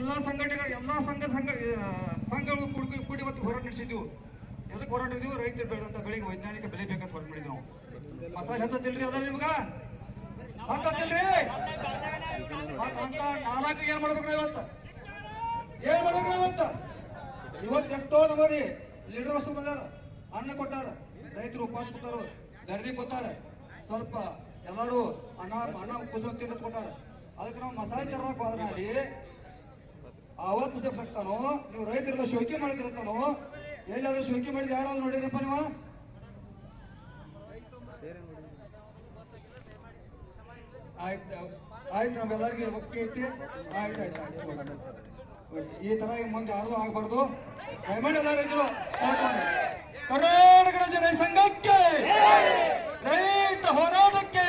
ಎಲ್ಲಾ ಸಂಘಟನೆಗಳು ಎಲ್ಲ ಸಂಘ ಸಂಘ ಸಂಘಗಳು ಕೂಡಿ ಕೂಡಿ ಮತ್ತು ಹೋರಾಟ ನಡೆಸಿದ್ವು. ಎದಕ್ಕೆ ಹೋರಾಟ ಮಾಡಿದ್ವಿ ರೈತರು ಬೆಳೆದಂತ ಬೆಳೆಗೆ ವೈಜ್ಞಾನಿಕ ಬೆಲೆ ಬೇಕಂತ ಹೊರಟು ಮಾಡಿದ್ವಿ ನಾವು. ಮಸಾಲೆ ಹತ್ತತ್ತಿಲ್ರಿ ಅದ ನಿಮ್ಗ? ಹತ್ತತ್ತಿಲ್ರಿ ಅಂತ ನಾಲ್ಕು ಏನ್ ಮಾಡ್ಬೇಕು ನಾವು ಇವತ್ತ? ಏನ್ ಮಾಡ್ಬೇಕು ಇವತ್ತ? ಇವತ್ತು ಎಷ್ಟೋ ನಮ್ಮದಿ ಲೀಡರ್ ವಸ್ತು ಬಂದಾರ ಅನ್ನ ಕೊಟ್ಟಾರ. ರೈತರು ಉಪವಾಸ ಕೂತಾರ ಧರಣಿ ಕೊತ್ತಾರ ಸ್ವಲ್ಪ ಎಲ್ಲರೂ ಅಣ್ಣ ಅಣ್ಣ ಕುಸುಮ ತಿನ್ನೋದು ಕೊಟ್ಟಾರ. ಅದಕ್ಕೆ ನಾವು ಮಸಾಲೆ ತರಕ್ ಹೋದ್ರ ಅವತ್ತು ಸಿಗ್ತಾನೋ ನೀವು ರೈತರೆಲ್ಲ ಶೋಕಿ ಮಾಡ್ತಿರ್ತಾನೋ ಎಲ್ಲಾದ್ರೂ ಶೋಕಿ ಮಾಡಿದ ಯಾರಾದ್ರೂ ನೋಡಿರಪ್ಪ ನೀವ? ಆಯ್ತು ಆಯ್ತು ನಮ್ಮೆಲ್ಲರಿಗೆ ಒಪ್ಪಿಗೆ ಐತಿ ಆಯ್ತು ಆಯ್ತು ಆಯ್ತು. ಈ ತರ ಈ ಮುಂದೆ ಯಾರು ಆಗ್ಬಾರ್ದು? ದಯಮಾಡಿ ಎಲ್ಲ ರೈತರು. ಕರ್ನಾಟಕ ರಾಜ್ಯ ರೈತ ಸಂಘಕ್ಕೆ ರೈತ ಹೋರಾಟಕ್ಕೆ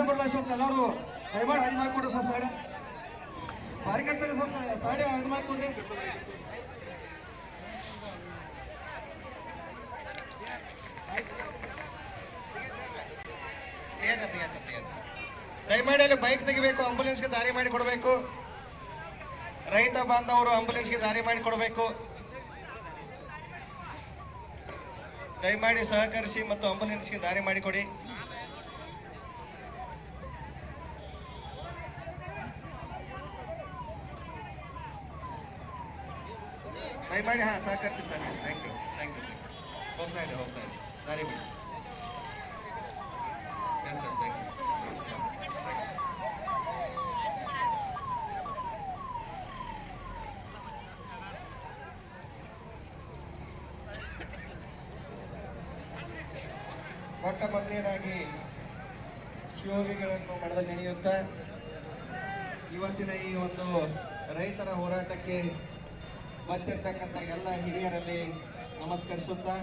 ಬರಲ್ಲ ಸ್ವಲ್ಪ ಎಲ್ಲರೂ. ದಯಮಾಡಿ ಅದು ಮಾಡ್ಕೊಡ್ರಿ ಸ್ವಲ್ಪ ಸೈಡ್ ಬಾರಿ ಕಟ್ತಾರೆ ಸ್ವಲ್ಪ ಸೈಡ್ ಮಾಡ್ಕೊಡ್ರಿ ದಯಮಾಡಿ ಅಲ್ಲಿ ಬೈಕ್ ತೆಗಿಬೇಕು ಆಂಬುಲೆನ್ಸ್ಗೆ ದಾರಿ ಮಾಡಿ ಕೊಡಬೇಕು. ರೈತ ಬಾಂಧವರು ಆಂಬುಲೆನ್ಸ್ಗೆ ದಾರಿ ಮಾಡಿ ಕೊಡಬೇಕು. ದಯಮಾಡಿ ಸಹಕರಿಸಿ ಮತ್ತು ಆಂಬುಲೆನ್ಸ್ಗೆ ದಾರಿ ಮಾಡಿಕೊಡಿ ದಯಮಾಡಿ ಹಾಂ ಸಹಕರಿಸಿ sir thank you thank you ಹೋಗ್ತಾ ಇದೆ ಹೋಗ್ತಾ ಇದೆ. ಸರಿ Yes, sir. Thank you. ಮೊಟ್ಟ ಮೊದಲನೇದಾಗಿ ಮಠದಲ್ಲಿ ನಡೆಯುತ್ತಾ ಇವತ್ತಿನ ಈ ಒಂದು ರೈತರ ಹೋರಾಟಕ್ಕೆ ಬಂದಿರತಕ್ಕಂಥ ಎಲ್ಲ ಹಿರಿಯರಲ್ಲಿ ನಮಸ್ಕರಿಸುತ್ತಾ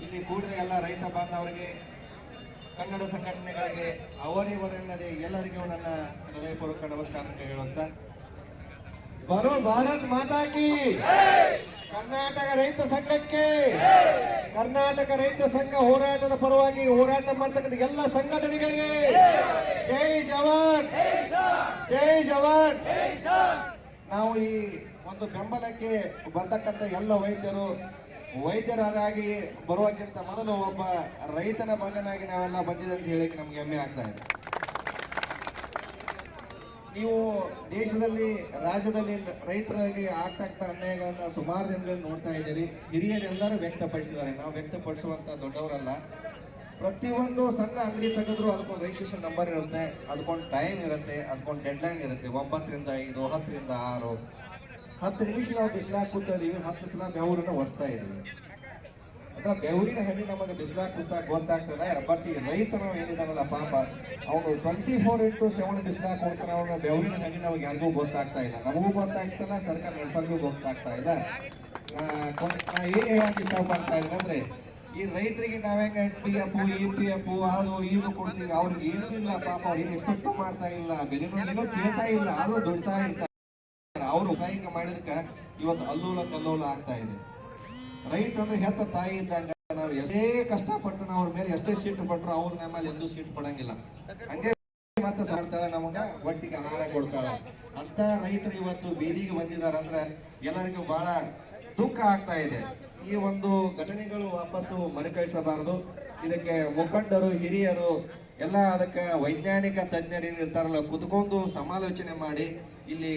ಇಲ್ಲಿ ಕೂಡಿದ ಎಲ್ಲ ರೈತ ಬಾಂಧವರಿಗೆ ಕನ್ನಡ ಸಂಘಟನೆಗಳಿಗೆ ಅವರಿವರೆನ್ನದೆ ಎಲ್ಲರಿಗೂ ನನ್ನ ಹೃದಯಪೂರ್ವಕ ನಮಸ್ಕಾರ ಅಂತ ಹೇಳುತ್ತಾ ಬರೋ ಭಾರತ್ ಮಾತಾಕಿ! ಕರ್ನಾಟಕ ರೈತ ಸಂಘಕ್ಕೆ ಕರ್ನಾಟಕ ರೈತ ಸಂಘ ಹೋರಾಟದ ಪರವಾಗಿ ಹೋರಾಟ ಮಾಡ್ತಕ್ಕಂಥ ಎಲ್ಲ ಸಂಘಟನೆಗಳಿಗೆ ಜೈ ಜವಾನ್! ಜೈ ಜವಾನ್! ನಾವು ಈ ಒಂದು ಬೆಂಬಲಕ್ಕೆ ಬರ್ತಕ್ಕಂಥ ಎಲ್ಲ ವೈದ್ಯರು ವೈದ್ಯರಾಗಿ ಬರುವಕ್ಕಿಂತ ಮೊದಲು ಒಬ್ಬ ರೈತನ ಮಗನಾಗಿ ನಾವೆಲ್ಲ ಬಂದಿದೆ ಅಂತ ಹೇಳಿಕ್ಕೆ ನಮ್ಗೆ ಹೆಮ್ಮೆ ಆಗ್ತಾ ಇದೆ. ನೀವು ದೇಶದಲ್ಲಿ, ರಾಜ್ಯದಲ್ಲಿ ರೈತರಲ್ಲಿ ಆಗ್ತಾ ಅನ್ಯಾಯಗಳನ್ನ ಸುಮಾರು ದಿನಗಳಲ್ಲಿ ನೋಡ್ತಾ ಇದ್ದೀರಿ. ಹಿರಿಯರೆಲ್ಲರೂ ವ್ಯಕ್ತಪಡಿಸಿದ್ದಾರೆ. ನಾವು ವ್ಯಕ್ತಪಡಿಸುವಂತ ದೊಡ್ಡವರಲ್ಲ. ಪ್ರತಿಯೊಂದು ಸಣ್ಣ ಅಂಗಡಿ ತೆಗೆದ್ರು ಅದಕ್ಕೊಂದು ರಿಜಿಸ್ಟ್ರೇಷನ್ ನಂಬರ್ ಇರುತ್ತೆ. ಅದಕ್ಕೊಂದು ಟೈಮ್ ಇರುತ್ತೆ. ಅದಕ್ಕೊಂದು ಡೆಡ್ಲೈನ್ ಇರುತ್ತೆ. ಒಂಬತ್ತರಿಂದ ಐದು, ಹತ್ತರಿಂದ ಆರು. ಹತ್ತು ನಿಮಿಷ ನಾವು ಬಿಸಿಲಾಗ ಕೂತಾ ಇದೀವಿ ಹತ್ತು ಸಲ ಬೆವರನ್ನ ಒರೆಸ್ತಾ ಇದೀವಿ. ಅಂದ್ರೆ ಬೆವರಿನ ಹನಿ ನಮಗೆ ಬಿಸಿಲಾಗ ಕೂತ ಗೊತ್ತಾಗ್ತದ ಬಟ್ ಈ ರೈತನು ಏನಿದಾನಲ್ಲ ಪಾಪ ಅವನು ಟ್ವೆಂಟಿ ಫೋರ್ ಇಂಟು ಸೆವೆನ್ ಬಿಸಿಲಾಗ ಕೊಡ್ತಾನೆ ಅವನ ಬೆವರಿನ ಹನಿ ನಮಗೆ ಯಾರಿಗೂ ಗೊತ್ತಾಗ್ತಾ ಇಲ್ಲ. ನಮಗೂ ಗೊತ್ತಾಗ್ತಿಲ್ಲ ಸರ್ಕಾರ ಎಲ್ಲರಿಗೂ ಗೊತ್ತಾಗ್ತಾ ಇಲ್ಲ. ಏನು ಹೇಳಕ್ ಇಷ್ಟಪಡ್ತಾ ಇಲ್ಲ ಅಂದ್ರೆ, ಈ ರೈತರಿಗೆ ನಾವೇ P F E P F ಅದು ಇದು ಕೊಡ್ತೀವಿ, ಅವ್ರಿಗೆ ಏನೂ ಇಲ್ಲ ಪಾಪ ಅವ್ರಿಗೆ ಎಫೆಕ್ಟ್ ಮಾಡ್ತಾ ಇಲ್ಲ, ಬೆಲೆ ಕೇಳ್ತಾ ಇಲ್ಲ, ಆದ್ರೂ ದುಡ್ತಾ ಇರ್ತಾರೆ ಅವರು ಸಹಾಯಕ ಮಾಡಿದಕ್ಕೆ ಇವತ್ತು ಅಲ್ಲೋಲ ಕಲ್ಲೋಲ ಆಗ್ತಾ ಇದೆ. ರೈತ ಅಂದ್ರೆ ಹೆತ್ತ ತಾಯಿ ಇದ್ದಂಗ ನಾವು ಎಷ್ಟೇ ಕಷ್ಟಪಟ್ಟು ನಾವು ಅವ್ರ ಮೇಲೆ ಎಷ್ಟೇ ಸೀಟ್ ಪಟ್ರು ಅವ್ರ ನಮ್ಮಲ್ಲಿ ಮೇಲೆ ಎಂದೂ ಸೀಟ್ ಪಡಂಗಿಲ್ಲ ಹಂಗೆ ಮತ್ತೆ ಸಾಡ್ತಾಳೆ ನಮಗ ಒಟ್ಟಿಗೆ ಆಹಾರ ಕೊಡ್ತಾಳೆ ಅಂತ ರೈತರು ಇವತ್ತು ಬೀದಿಗೆ ಬಂದಿದ್ದಾರೆ ಅಂದ್ರೆ ಎಲ್ಲರಿಗೂ ಬಹಳ ದುಃಖ ಆಗ್ತಾ ಇದೆ. ಈ ಒಂದು ಘಟನೆಗಳು ವಾಪಸ್ಸು ಮರುಕಳಿಸಬಾರದು. ಇದಕ್ಕೆ ಮುಖಂಡರು, ಹಿರಿಯರು ಎಲ್ಲ ಅದಕ್ಕೆ ವೈಜ್ಞಾನಿಕ ತಜ್ಞರು ಏನಿರ್ತಾರಲ್ಲ ಕುತ್ಕೊಂಡು ಸಮಾಲೋಚನೆ ಮಾಡಿ ಇಲ್ಲಿ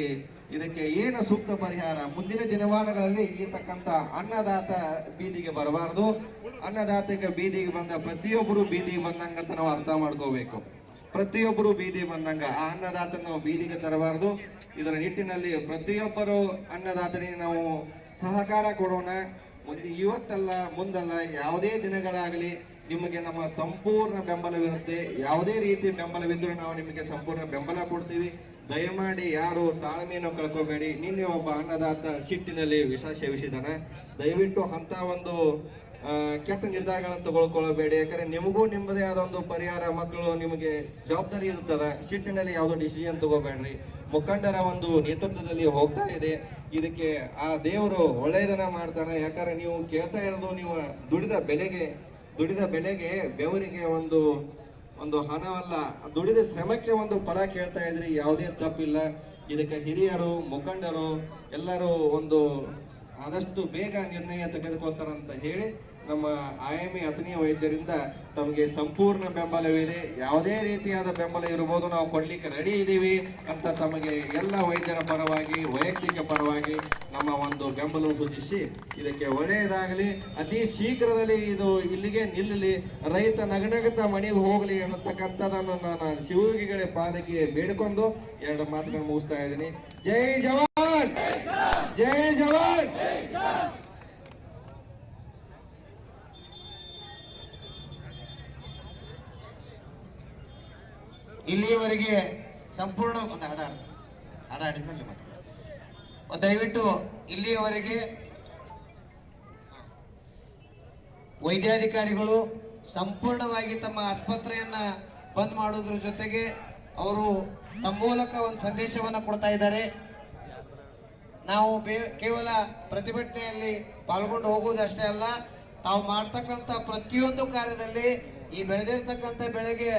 ಇದಕ್ಕೆ ಏನು ಸೂಕ್ತ ಪರಿಹಾರ? ಮುಂದಿನ ದಿನಮಾನಗಳಲ್ಲಿ ಇರತಕ್ಕಂತ ಅನ್ನದಾತ ಬೀದಿಗೆ ಬರಬಾರದು. ಅನ್ನದಾತಕ್ಕೆ ಬೀದಿಗೆ ಬಂದ ಪ್ರತಿಯೊಬ್ಬರು ಬೀದಿಗೆ ಬಂದಂಗ ಅಂತ ನಾವು ಅರ್ಥ ಮಾಡ್ಕೋಬೇಕು. ಪ್ರತಿಯೊಬ್ಬರು ಬೀದಿ ಬಂದಂಗ ಆ ಅನ್ನದಾತನ ಬೀದಿಗೆ ತರಬಾರದು. ಇದರ ನಿಟ್ಟಿನಲ್ಲಿ ಪ್ರತಿಯೊಬ್ಬರು ಅನ್ನದಾತನಿಗೆ ನಾವು ಸಹಕಾರ ಕೊಡೋಣ. ಮುಂದೆ ಇವತ್ತಲ್ಲ, ಮುಂದಲ್ಲ, ಯಾವುದೇ ದಿನಗಳಾಗಲಿ ನಿಮಗೆ ನಮ್ಮ ಸಂಪೂರ್ಣ ಬೆಂಬಲವಿರುತ್ತೆ. ಯಾವುದೇ ರೀತಿ ಬೆಂಬಲವಿದ್ರೂ ನಾವು ನಿಮಗೆ ಸಂಪೂರ್ಣ ಬೆಂಬಲ ಕೊಡ್ತೀವಿ. ದಯಮಾಡಿ ಯಾರು ತಾಳ್ಮೆಯನ್ನು ಕಳ್ಕೋಬೇಡಿ. ನಿನ್ನೆ ಒಬ್ಬ ಅನ್ನದಾತ ಸಿಟ್ಟಿನಲ್ಲಿ ವಿಷ ಸೇವಿಸಿದಾನೆ ದಯವಿಟ್ಟು ಅಂತ ಒಂದು ಕೆಟ್ಟ ನಿರ್ಧಾರಗಳನ್ನು ತಗೊಳ್ಕೊಳ್ಳಬೇಡಿ ಯಾಕಂದ್ರೆ ನಿಮಗೂ ನಿಮ್ಮದೇ ಆದ ಒಂದು ಪರಿಹಾರ, ಮಕ್ಕಳು ನಿಮಗೆ ಜವಾಬ್ದಾರಿ ಇರುತ್ತದೆ. ಸಿಟ್ಟಿನಲ್ಲಿ ಯಾವುದೋ ಡಿಸಿಷನ್ ತಗೋಬೇಡ್ರಿ. ಮುಖಂಡರ ಒಂದು ನೇತೃತ್ವದಲ್ಲಿ ಹೋಗ್ತಾ ಇದೆ. ಇದಕ್ಕೆ ಆ ದೇವರು ಒಳ್ಳೆಯದನ್ನ ಮಾಡ್ತಾರೆ ಯಾಕಂದ್ರೆ ನೀವು ಕೇಳ್ತಾ ಇರೋದು ನೀವು ದುಡಿದ ಬೆಲೆಗೆ ದುಡಿದ ಬೆಲೆಗೆ ಬೆವರಿಗೆ ಒಂದು ಒಂದು ಹಣವಲ್ಲ, ದುಡಿದ ಶ್ರಮಕ್ಕೆ ಒಂದು ಫಲ ಕೇಳ್ತಾ ಇದ್ರಿ, ಯಾವುದೇ ತಪ್ಪಿಲ್ಲ. ಇದಕ್ಕೆ ಹಿರಿಯರು, ಮುಖಂಡರು ಎಲ್ಲರೂ ಒಂದು ಆದಷ್ಟು ಬೇಗ ನಿರ್ಣಯ ತೆಗೆದುಕೊಳ್ತಾರಂತ ಹೇಳಿ ನಮ್ಮ ಆಯಮಿ ಅತನಿಯ ವೈದ್ಯರಿಂದ ತಮಗೆ ಸಂಪೂರ್ಣ ಬೆಂಬಲವಿದೆ. ಯಾವುದೇ ರೀತಿಯಾದ ಬೆಂಬಲ ಇರಬಹುದು. ನಾವು ಕೊಡ್ಲಿಕ್ಕೆ ರೆಡಿ ಇದ್ದೀವಿ ಅಂತ ತಮಗೆ ಎಲ್ಲ ವೈದ್ಯರ ಪರವಾಗಿ, ವೈಯಕ್ತಿಕ ಪರವಾಗಿ ನಮ್ಮ ಒಂದು ಬೆಂಬಲ ಸೂಚಿಸಿ ಇದಕ್ಕೆ ಒಳ್ಳೆಯದಾಗಲಿ. ಅತಿ ಶೀಘ್ರದಲ್ಲಿ ಇದು ಇಲ್ಲಿಗೆ ನಿಲ್ಲಲಿ. ರೈತ ನಗನಗತ ಮನೆಗೆ ಹೋಗಲಿ ಅನ್ನತಕ್ಕಂಥದ್ದನ್ನು ನಾನು ಶಿವಗಿಗಳ ಪಾದಕ್ಕೆ ಬೇಡಿಕೊಂಡು ಎರಡು ಮಾತುಗಳನ್ನು ಮುಗಿಸ್ತಾ ಇದ್ದೀನಿ. ಜೈ ಜವಾನ್! ಜೈ ಜವಾನ್! ಇಲ್ಲಿಯವರೆಗೆ ಸಂಪೂರ್ಣ ಒಂದು ಹಾಡ ಹಾಡ್ತಾರೆ ಹಾಡ ಹಾಡಿದ್ಮೇಲೆ ಮತ್ತೆ ದಯವಿಟ್ಟು ಇಲ್ಲಿಯವರೆಗೆ ವೈದ್ಯಾಧಿಕಾರಿಗಳು ಸಂಪೂರ್ಣವಾಗಿ ತಮ್ಮ ಆಸ್ಪತ್ರೆಯನ್ನ ಬಂದ್ ಮಾಡೋದ್ರ ಜೊತೆಗೆ ಅವರು ತಮ್ಮ ಮೂಲಕ ಒಂದು ಸಂದೇಶವನ್ನ ಕೊಡ್ತಾ ಇದ್ದಾರೆ. ನಾವು ಕೇವಲ ಪ್ರತಿಭಟನೆಯಲ್ಲಿ ಪಾಲ್ಗೊಂಡು ಹೋಗುವುದಷ್ಟೇ ಅಲ್ಲ, ತಾವು ಮಾಡ್ತಕ್ಕಂಥ ಪ್ರತಿಯೊಂದು ಕಾರ್ಯದಲ್ಲಿ ಈ ಬೆಳೆದಿರ್ತಕ್ಕಂಥ ಬೆಳೆಗೆ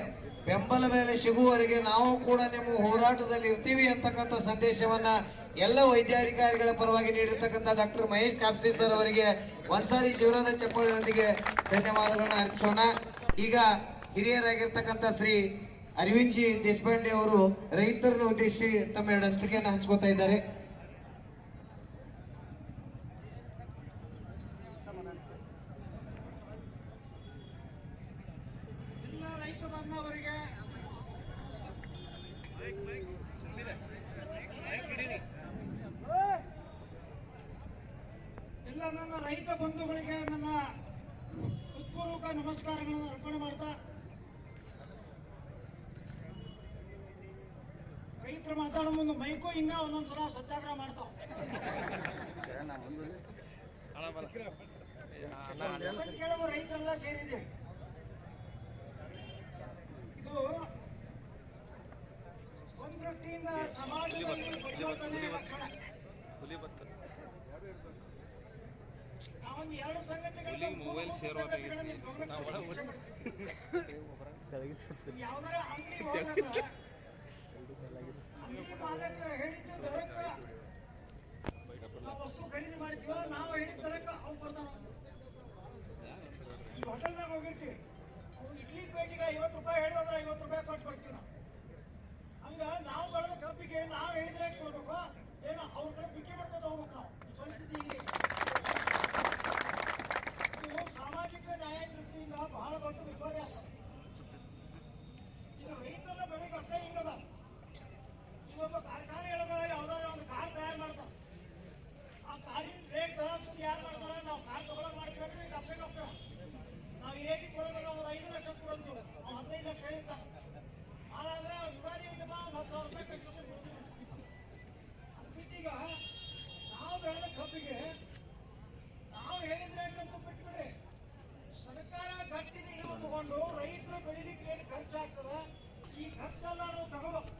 ಬೆಂಬಲ ಬೆಲೆ ಸಿಗುವವರೆಗೆ ನಾವು ಕೂಡ ನಿಮ್ಮ ಹೋರಾಟದಲ್ಲಿ ಇರ್ತೀವಿ ಅಂತಕ್ಕಂಥ ಸಂದೇಶವನ್ನ ಎಲ್ಲ ವೈದ್ಯಾಧಿಕಾರಿಗಳ ಪರವಾಗಿ ನೀಡಿರ್ತಕ್ಕಂಥ ಡಾಕ್ಟರ್ ಮಹೇಶ್ ಕಾಪ್ಸಿ ಸರ್ ಅವರಿಗೆ ಒಂದ್ಸಾರಿ ಜೀವನದ ಚಪ್ಪಾಳೆಯೊಂದಿಗೆ ಧನ್ಯವಾದಗಳನ್ನು ಅರ್ಪಿಸೋಣ. ಈಗ ಹಿರಿಯರಾಗಿರ್ತಕ್ಕಂಥ ಶ್ರೀ ಅರವಿಂದ್ ಜಿ ದೇಶಪಾಂಡೆ ಅವರು ರೈತರನ್ನು ಉದ್ದೇಶಿಸಿ ತಮ್ಮ ಎರಡು ಹಂಚಿಕೆಯನ್ನು ಹಂಚ್ಕೋತಾ ಇದ್ದಾರೆ ಎಲ್ಲ ರೈತ ಬಂದವರಿಗೆ ಎಲ್ಲ ನನ್ನ ರೈತ ಬಂಧುಗಳಿಗೆ ನನ್ನ ಹೃತ್ಪೂರ್ವಕ ನಮಸ್ಕಾರಗಳನ್ನು ಅರ್ಪಣೆ ಮಾಡ್ತಾ ರೈತರು ಮಾತಾಡೋ ಮುಂದೆ ಮೈಕು ಹಿಂಗ ಒಂದೊಂದ್ಸಲ ಸತ್ಯಾಗ್ರಹ ಮಾಡ್ತಾವ. ಕೇಳುವ ರೈತರೆಲ್ಲ ಸೇರಿದ್ದೇವೆ. ಇದು ಒಂದು ದೃಷ್ಟಿಯಿಂದ ಸಮಾಜದಲ್ಲಿ ಪರಿವರ್ತನೆ ಲಕ್ಷಣ ನಾವೊಂದು ಎರಡು ಸಂಗತಿಗಳಿಗೆ ಮೊಬೈಲ್ ಗಮನಿಸ್ತೀವಿ. ಯಾವ್ದಾರ ಅಂಗಡಿ ಹೋದ್ರೆ ಅಂಗಡಿ ಮಾಲಕ ಹೇಳಿದ್ದು ದರಕ್ಕ ನಾವು ವಸ್ತು ಖರೀದಿ ಮಾಡ್ತೀವೋ ನಾವು ಹೇಳಿದ ದರಕ್ಕ ಅವ್ನು ಬರ್ತಾನ ಹೋಗಿರ್ತೀವಿ. ಪ್ಲೇಟಿಗೆ ಐವತ್ತು ರೂಪಾಯಿ ಹೇಳಿದ್ರೆ ಐವತ್ತು ರೂಪಾಯಿ ಕೊಟ್ಟು ಬರ್ತೀವಿ ನಾವು. ಹಂಗ ನಾವು ಬೆಳೆದ ಕಬ್ಬಿಗೆ ನಾವು ಹೇಳಿದ್ರೆ ಕೊಡ್ಬೇಕು ಏನೋ ಅವ್ರ ಕಡೆ ಬಿಕ್ಕಿ ಮಾಡ್ಕೊಂಡು ಹೋಗ್ಬೇಕು ನಾವು. ಪರಿಸ್ಥಿತಿ ಹೀಗೆ ಇದು ಸಾಮಾಜಿಕ ನ್ಯಾಯ ದೃಷ್ಟಿಯಿಂದ ಬಹಳ ದೊಡ್ಡ ವಿಪರ್ಯಾಸ ಇದು ರೈತರ ಬೆಳೆಗೆ ಅಷ್ಟೇ ಹಿಂಗದ ಇವೊಬ್ಬ ಕಾರ್ಖಾನೆ ಒಳಗ ಯಾವ್ದಾದ್ರು ಒಂದು ಕಾರ್ ತಯಾರು ಮಾಡ್ತಾರೆ ಆ ಕಾರಿನ ರೇಟ್ ದರ ಯಾರು ಮಾಡ್ತಾರೆ ನಾವು ಕಾರ್ ತಗೊಳಕ್ ಮಾಡ್ತೀವಿ ಕಪ್ಸೆ ಕಪ್ಪ ನಾವು ಈ ರೇಟಿಗೆ ಕೊಡೋದಲ್ಲ ಒಂದು ಐದು ಲಕ್ಷ ಕೊಡಂತೀವಿ ಅವ್ನು ಹದಿನೈದು ಲಕ್ಷ ಹೇಳ್ತಾನೆ ಹಾಗಾದ್ರೆ ಯುಗಾದಿ ಐತೆ ಬಾ ಒಂದು ಹತ್ತು ಸಾವಿರ ರೂಪಾಯಿ ಕನ್ಸೆಷನ್ ಕೊಡ್ತೀವಿ ಅಂತಿದ್ದೀಗ ನಾವು ಕಬ್ಬಿಗೆ ನಾವು ಹೇಳಿದ್ರೆ ರೇಟ್ ಬಿಟ್ಬಿಡ್ರಿ ಸರ್ಕಾರ ಗಟ್ಟಿ ನಿಲುವು ತಗೊಂಡು ರೈತರು ಬೆಳಿಲಿಕ್ಕೆ ಏನು ಖರ್ಚಾಗ್ತದೆ? ಈ ಖರ್ಚೆಲ್ಲ ನಾವು ತಗೋಬೇಕು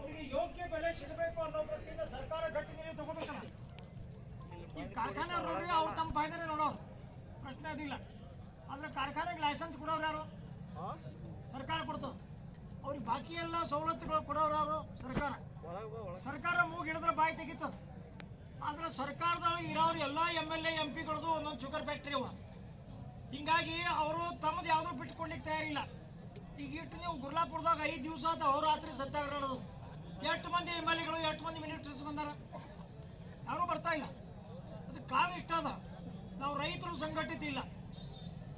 ಅವರಿಗೆ ಯೋಗ್ಯ ಬೆಲೆ ಸಿಗಬೇಕು ಅನ್ನೋ ಪ್ರತಿಯಿಂದ ಸರ್ಕಾರ ಗಟ್ಟಿ ನಿಲುವು ತಗೋಬೇಕಲ್ಲ ಈ ಕಾರ್ಖಾನೆ ನೋಡ್ರಿ ಅವ್ರು ತಮ್ಮ ಫಾಯ್ದಾನೆ ನೋಡೋರು. ಪ್ರಶ್ನೆ ಅದಿಲ್ಲ. ಆದ್ರೆ ಕಾರ್ಖಾನೆಗೆ ಲೈಸೆನ್ಸ್ ಕೊಡೋರು ಯಾರು? ಸರ್ಕಾರ ಕೊಡ್ತದೆ. ಅವ್ರಿಗೆ ಬಾಕಿ ಎಲ್ಲ ಸವಲತ್ತುಗಳು ಕೊಡೋರು ಯಾರು? ಸರ್ಕಾರ. ಸರ್ಕಾರ ಮೂಗ್ ಹಿಡಿದ್ರೆ ಬಾಯಿ ತೆಗಿತದ. ಆದ್ರೆ ಸರ್ಕಾರದೊಳಗೆ ಇರೋರು ಎಲ್ಲ ಎಂ ಎಲ್ ಎ ಎಂ ಪಿಗಳದು ಒಂದೊಂದು ಶುಗರ್ ಫ್ಯಾಕ್ಟ್ರಿ ಅವ ಹಿಂಗಾಗಿ ಅವರು ತಮ್ಮದು ಯಾವುದೂ ಬಿಟ್ಕೊಡ್ಲಿಕ್ಕೆ ತಯಾರಿಲ್ಲ. ಈಗ ಇಟ್ಟು ನೀವು ಗುರ್ಲಾಪುರದಾಗ ಐದು ದಿವಸ ಆತ ರಾತ್ರಿ ಸತ್ಯಾಗ್ರಹ ನಡೆದು ಎಷ್ಟು ಮಂದಿ ಎಂ ಎಲ್ ಎಗಳು ಎಷ್ಟು ಮಂದಿ ಮಿನಿಸ್ಟರ್ಸ್ ಬಂದಾರ? ಯಾರೂ ಬರ್ತಾ ಇಲ್ಲ. ಅದು ಕಾರಣ ಇಷ್ಟ ಅದ. ನಾವು ರೈತರು ಸಂಘಟಿತ ಇಲ್ಲ.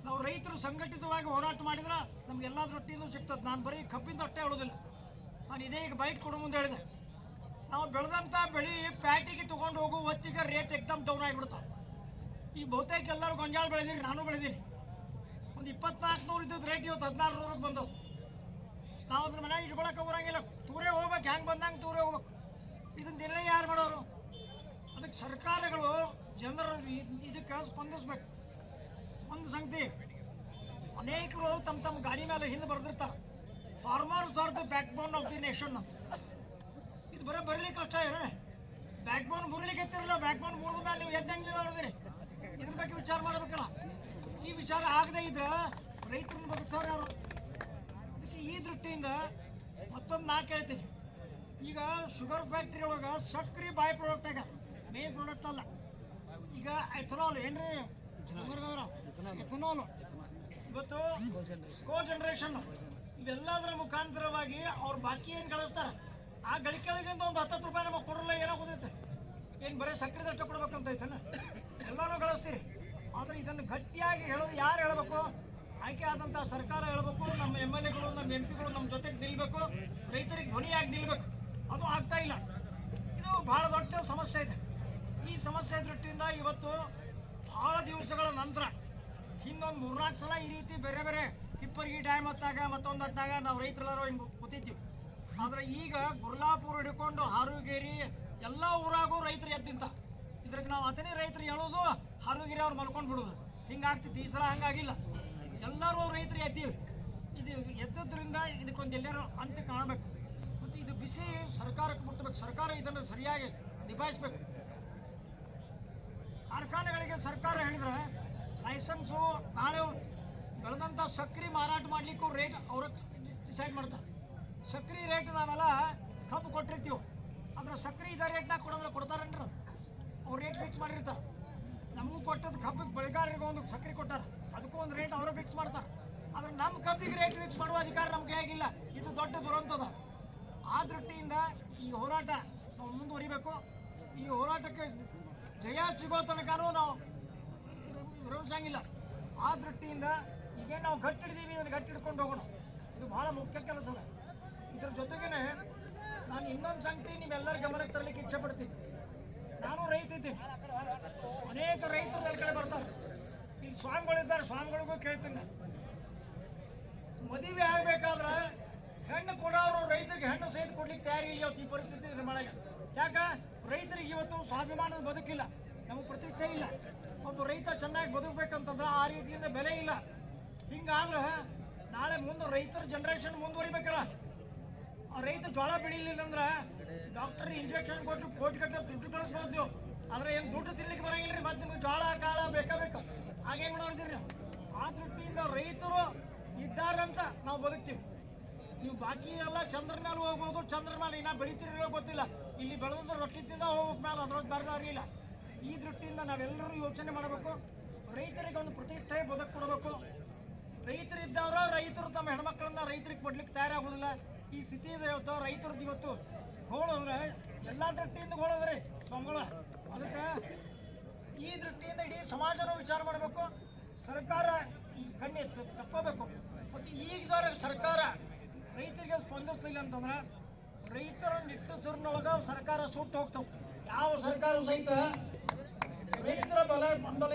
ನಾವು ರೈತರು ಸಂಘಟಿತವಾಗಿ ಹೋರಾಟ ಮಾಡಿದ್ರೆ ನಮ್ಗೆ ಎಲ್ಲ ರೊಟ್ಟಿನೂ ಸಿಗ್ತದೆ. ನಾನು ಬರೀ ಕಬ್ಬಿಂದ ಅಷ್ಟೇ ಹೇಳೋದಿಲ್ಲ. ನಾನು ಇದೇ ಈಗ ಬೈಟ್ ಕೊಡೋ ಮುಂದೆ ಹೇಳಿದೆ. ನಾವು ಬೆಳೆದಂಥ ಬೆಳಿ ಪ್ಯಾಟಿಗೆ ತೊಗೊಂಡು ಹೋಗೋ, ಹೊತ್ತಿಗೆ ರೇಟ್ ಎಕ್ದಮ್ ಡೌನ್ ಆಗಿಬಿಡ್ತಾವೆ ಈ ಬಹುತೇಕ ಎಲ್ಲರೂ ಗೊಂಜಾಳ ಬೆಳೆದಿರಿ, ನಾನು ಬೆಳೆದಿರಿ ಒಂದು ಇಪ್ಪತ್ನಾಲ್ಕು ನೂರು ರೇಟ್ ಇವತ್ತು ಹದಿನಾರು ನೂರಕ್ಕೆ ಬಂದವು ನಾವು ಅದ್ರ ಮನೆಯಾಗ ಇಟ್ಕೊಳಕ್ಕೆ ಬರಂಗಿಲ್ಲ ತೂರೇ ಹೋಗ್ಬೇಕು ಹೆಂಗೆ ಬಂದಂಗೆ ತೂರೇ ಹೋಗ್ಬೇಕು. ಇದನ್ನ ದಿನ ಯಾರು ಮಾಡೋರು? ಅದಕ್ಕೆ ಸರ್ಕಾರಗಳು ಜನರು ಇದ್- ಇದಕ್ಕೆ ಸ್ಪಂದಿಸ್ಬೇಕು. ಒಂದು ಸಂಗತಿ, ಅನೇಕರು ತಮ್ಮ ತಮ್ಮ ಗಾಡಿ ಮೇಲೆ ಹಿಂದೆ ಬರೆದಿರ್ತಾರೆ. Farmers are the backbone of the nation ಇದು ಬರೀ ಬರಲಿಕ್ಕೆ ಕಷ್ಟ ಏನ? ಬ್ಯಾಕ್ ಬೋನ್ ಮುರಿಲಿಕ್ಕೆ ಎತ್ತಿರಲ್ಲ ಬ್ಯಾಕ್ ಬೋನ್ ಮುರಿದ ಮೇಲೆ ನೀವು ಎದ್ದಂಗಿಲ್ಲ ನೋಡಿದ್ರಿ ಇದ್ರ ಬಗ್ಗೆ ವಿಚಾರ ಮಾಡ್ಬೇಕಲ್ಲ. ಈ ವಿಚಾರ ಆಗದೆ ಇದ್ರೆ ರೈತರನ್ನ ಬದುಕ್ಸೋರು ಯಾರು? ಈ ದೃಷ್ಟಿಯಿಂದ ಮತ್ತೊಂದು ನಾ ಕೇಳ್ತೀನಿ ಈಗ ಶುಗರ್ ಫ್ಯಾಕ್ಟ್ರಿ ಒಳಗೆ ಸಕ್ರಿ ಬಾಯ್ ಪ್ರಾಡಕ್ಟ್ ಆಗ ಮೇನ್ ಪ್ರಾಡಕ್ಟ್ ಅಲ್ಲ. ಈಗ ಎಥನಾಲ್ ಏನ್ರಿ? ಎಥನಾಲ್ ಇವತ್ತು ಕೋ ಜನರೇಷನ್ ಇವೆಲ್ಲದರ ಮುಖಾಂತರವಾಗಿ ಅವ್ರು ಬಾಕಿ ಏನು ಗಳಿಸ್ತಾರೆ ಆ ಗಳಿಕೆಗಳಿಗಿಂತ ಒಂದು ಹತ್ತತ್ತು ರೂಪಾಯಿ ನಮಗೆ ಕೊಡಲ್ಲ ಏನಾಗೋದೈತೆ ಏನು ಬರೀ ಸಕ್ಕರೆ ದಷ್ಟ ಕೊಡ್ಬೇಕಂತ ಐತನ? ಎಲ್ಲರೂ ಗಳಿಸ್ತೀರಿ. ಆದರೆ ಇದನ್ನು ಗಟ್ಟಿಯಾಗಿ ಹೇಳೋದು ಯಾರು ಹೇಳಬೇಕು? ಆಯ್ಕೆ ಆದಂಥ ಸರ್ಕಾರ ಹೇಳಬೇಕು, ನಮ್ಮ ಎಂ ಎಲ್ ಎಗಳು, ನಮ್ಮ ಎಂ ಪಿಗಳು ನಮ್ಮ ಜೊತೆಗೆ ನಿಲ್ಲಬೇಕು ರೈತರಿಗೆ ಧ್ವನಿಯಾಗಿ ನಿಲ್ಲಬೇಕು ಅದು ಆಗ್ತಾ ಇಲ್ಲ. ಇದು ಬಹಳ ದೊಡ್ಡ ಸಮಸ್ಯೆ ಇದೆ. ಈ ಸಮಸ್ಯೆ ದೃಷ್ಟಿಯಿಂದ ಇವತ್ತು ಬಹಳ ದಿವಸಗಳ ನಂತರ ಇನ್ನೊಂದು ಮೂರ್ನಾಲ್ಕು ಸಲ ಈ ರೀತಿ ಬೇರೆ ಬೇರೆ ಹಿಪ್ಪರ್ಗಿ ಡ್ಯಾಮ್ ಹತ್ತಾಗ ಮತ್ತೊಂದು ಹತ್ತಾಗ ನಾವು ರೈತರೆಲ್ಲರೂ ಹಿಂಗೆ ಕೂತಿದ್ದೀವಿ ಆದರೆ ಈಗ ಗುರ್ಲಾಪುರ ಹಿಡ್ಕೊಂಡು ಹಾರುಗೇರಿ ಎಲ್ಲ ಊರಾಗೂ ರೈತರು ಎದ್ದಿಂತ ಇದ್ರಿಗೆ ನಾವು ಅತನೇ ರೈತರು ಹೇಳೋದು ಹಾರುಗೇರಿ ಅವ್ರು ಮಲ್ಕೊಂಡು ಬಿಡೋದು. ಹಿಂಗಾಗ್ತಿತ್ತು, ಈ ಸಲ ಹಂಗಾಗಿಲ್ಲ. ಎಲ್ಲರೂ ರೈತರು ಎದ್ದೀವಿ. ಇದು ಎದ್ದದ್ರಿಂದ ಇದಕ್ಕೊಂದು ಎಲ್ಲರೂ ಅಂತ ಕಾಣಬೇಕು. ಮತ್ತು ಇದು ಬಿಸಿ ಸರ್ಕಾರಕ್ಕೆ ಮುಟ್ಟಬೇಕು ಸರ್ಕಾರ ಇದನ್ನು ಸರಿಯಾಗಿ ನಿಭಾಯಿಸ್ಬೇಕು. ಕಾರ್ಖಾನೆಗಳಿಗೆ ಸರ್ಕಾರ ಹೇಳಿದ್ರೆ ಲೈಸೆನ್ಸು ನಾಳೆ ಬೆಳೆದಂಥ ಸಕ್ರಿ ಮಾರಾಟ ಮಾಡಲಿಕ್ಕೂ ರೇಟ್ ಅವ್ರ ಡಿಸೈಡ್ ಮಾಡ್ತಾರೆ. ಸಕ್ರೆ ರೇಟ್ ನಾವೆಲ್ಲ ಕಬ್ಬು ಕೊಟ್ಟಿರ್ತೀವಿ. ಆದ್ರೆ ಸಕ್ರೆ ಇದೇ ರೇಟ್ನಾಗ ಕೊಡೋದ್ರೆ ಕೊಡ್ತಾರನ್ರಿ? ಅವ್ರು ರೇಟ್ ಫಿಕ್ಸ್ ಮಾಡಿರ್ತಾರೆ. ನಮಗೂ ಕೊಟ್ಟದ್ದು ಕಬ್ಬಿಗೆ ಬೆಳೆಗಾರರಿಗೆ ಒಂದು ಸಕ್ರೆ ಕೊಟ್ಟಾರ. ಅದಕ್ಕೂ ಒಂದು ರೇಟ್ ಅವರು ಫಿಕ್ಸ್ ಮಾಡ್ತಾರೆ. ಆದ್ರೆ ನಮ್ಮ ಕಬ್ಬಿಗೆ ರೇಟ್ ಫಿಕ್ಸ್ ಮಾಡುವ ಅಧಿಕಾರ ನಮ್ಗೆ ಹೇಗಿಲ್ಲ. ಇದು ದೊಡ್ಡ ದುರಂತದ. ಆ ದೃಷ್ಟಿಯಿಂದ ಈ ಹೋರಾಟ ನಾವು ಮುಂದುವರಿಬೇಕು. ಈ ಹೋರಾಟಕ್ಕೆ ಜಯ ಸಿಗೋ ತನಕನೂ ನಾವು ವಿರೋಧಿಸಂಗಿಲ್ಲ. ಆ ದೃಷ್ಟಿಯಿಂದ ಈಗೇನು ನಾವು ಗಟ್ಟಿಡ್ದೀವಿ ಅದನ್ನು ಇದನ್ನು ಗಟ್ಟಿ ಹಿಡ್ಕೊಂಡು ಹೋಗೋಣ. ಇದು ಬಹಳ ಮುಖ್ಯ ಕೆಲಸ ಇದ್ರ ಜೊತೆಗೇನೆ ನಾನು ಇನ್ನೊಂದು ಸಂಗತಿ ನೀವೆಲ್ಲರ ಗಮನಕ್ಕೆ ತರಲಿಕ್ಕೆ ಇಚ್ಛೆ ಪಡ್ತೀನಿ ನಾನು ರೈತ ಇದ್ದೀನಿ. ಅನೇಕ ರೈತರು ನನ್ನ ಕಡೆ ಬರ್ತಾರೆ. ಇಲ್ಲಿ ಸ್ವಾಮಿಗಳಿದ್ದಾರೆ ಸ್ವಾಮಿಗಳಿಗೂ ಕೇಳ್ತೀನಿ. ಮದುವೆ ಆಗ್ಬೇಕಾದ್ರೆ ಹೆಣ್ಣು ಕೊಡೋರು ರೈತರಿಗೆ ಹೆಣ್ಣು ಸಹಿತ ಕೊಡ್ಲಿಕ್ಕೆ ತಯಾರಿ ಇಲ್ಲ ಇವತ್ತು ಈ ಪರಿಸ್ಥಿತಿ ನಿರ್ಮಾಣ. ಯಾಕ? ರೈತರಿಗೆ ಇವತ್ತು ಸ್ವಾಭಿಮಾನದ ಬದುಕಿಲ್ಲ. ನಮಗೆ ಪ್ರತಿಷ್ಠೆ ಇಲ್ಲ. ಒಬ್ಬ ರೈತ ಚೆನ್ನಾಗಿ ಬದುಕಬೇಕಂತಂದ್ರೆ ಆ ರೀತಿಯಿಂದ ಬೆಲೆ ಇಲ್ಲ. ಹಿಂಗಾದ್ರೆ ನಾಳೆ ಮುಂದೆ ರೈತರ ಜನರೇಷನ್ ಮುಂದುವರಿಬೇಕಲ್ಲ. ರೈತ ಜೋಳ ಬೆಳಿಲಿಲ್ಲ ಅಂದ್ರೆ ಡಾಕ್ಟರ್ ಇಂಜೆಕ್ಷನ್ ಕೊಟ್ಟು ಕೋಟಿ ಕಟ್ಟ ದುಡ್ಡು ಕಳಿಸ್ಬೋದು ಆದ್ರೆ ಏನು ದುಡ್ಡು ತಿನ್ಲಿಕ್ಕೆ ಬರಂಗಿಲ್ಲ ರೀ ಮತ್ತೆ ನಿಮ್ಗೆ ಜೋಳ, ಕಾಳ ಬೇಕಾ ಬೇಕು? ಹಾಗೇನ್ ಮಾಡೋದಿರಿ ಆ ದೃಷ್ಟಿಯಿಂದ ರೈತರು ಇದ್ದಾರಂತ ನಾವು ಬದುಕ್ತೀವಿ. ನೀವು ಬಾಕಿ ಎಲ್ಲ ಚಂದ್ರ ಮೇಲೆ ಹೋಗ್ಬೋದು, ಚಂದ್ರ ಮೇಲೆ ಇನ್ನ ಬೆಳಿತಿರೋ ಗೊತ್ತಿಲ್ಲ. ಇಲ್ಲಿ ಬೆಳೆದ ರೊಟ್ಟಿ ತಿಂದ ಹೋಗ್ಬೇಕು ಮೇಲೆ ಅದ್ರೊಳಗೆ ಬರ್ದಾರಿಲ್ಲ ಈ ದೃಷ್ಟಿಯಿಂದ ನಾವೆಲ್ಲರೂ ಯೋಚನೆ ಮಾಡಬೇಕು. ರೈತರಿಗೆ ಒಂದು ಪ್ರತಿಷ್ಠೆ ಬದುಕು ಕೊಡಬೇಕು. ರೈತರಿದ್ದವರ ರೈತರು ತಮ್ಮ ಹೆಣ್ಮಕ್ಳನ್ನ ರೈತರಿಗೆ ಕೊಡ್ಲಿಕ್ಕೆ ತಯಾರಾಗೋದಿಲ್ಲ ಈ ಸ್ಥಿತಿ ಇದೆ ಇವತ್ತು, ರೈತರದ್ದು ಇವತ್ತು. ಗೋಳಂದ್ರೆ ಎಲ್ಲ ದೃಷ್ಟಿಯಿಂದ ಗೋಳಂದ್ರೆ ಸಂಬಳ ಅದಕ್ಕೆ ಈ ದೃಷ್ಟಿಯಿಂದ ಇಡೀ ಸಮಾಜನ ವಿಚಾರ ಮಾಡಬೇಕು. ಸರ್ಕಾರ ಈ ಕಣ್ಣಿ ತಪ್ಪಬೇಕು. ಮತ್ತೆ ಈಗ ಸರ್ ಸರ್ಕಾರ ರೈತರಿಗೆ ಸ್ಪಂದಿಸ್ತಿಲ್ಲ ಅಂತಂದ್ರೆ, ರೈತರ ನಿಟ್ಟುಸಿರಿನೊಳಗ ಸರ್ಕಾರ ಸುಟ್ಟು ಹೋಗ್ತವೆ ಯಾವ ಸರ್ಕಾರ ಸಹಿತ ರೈತರ ಬಲ ಬೆಂಬಲ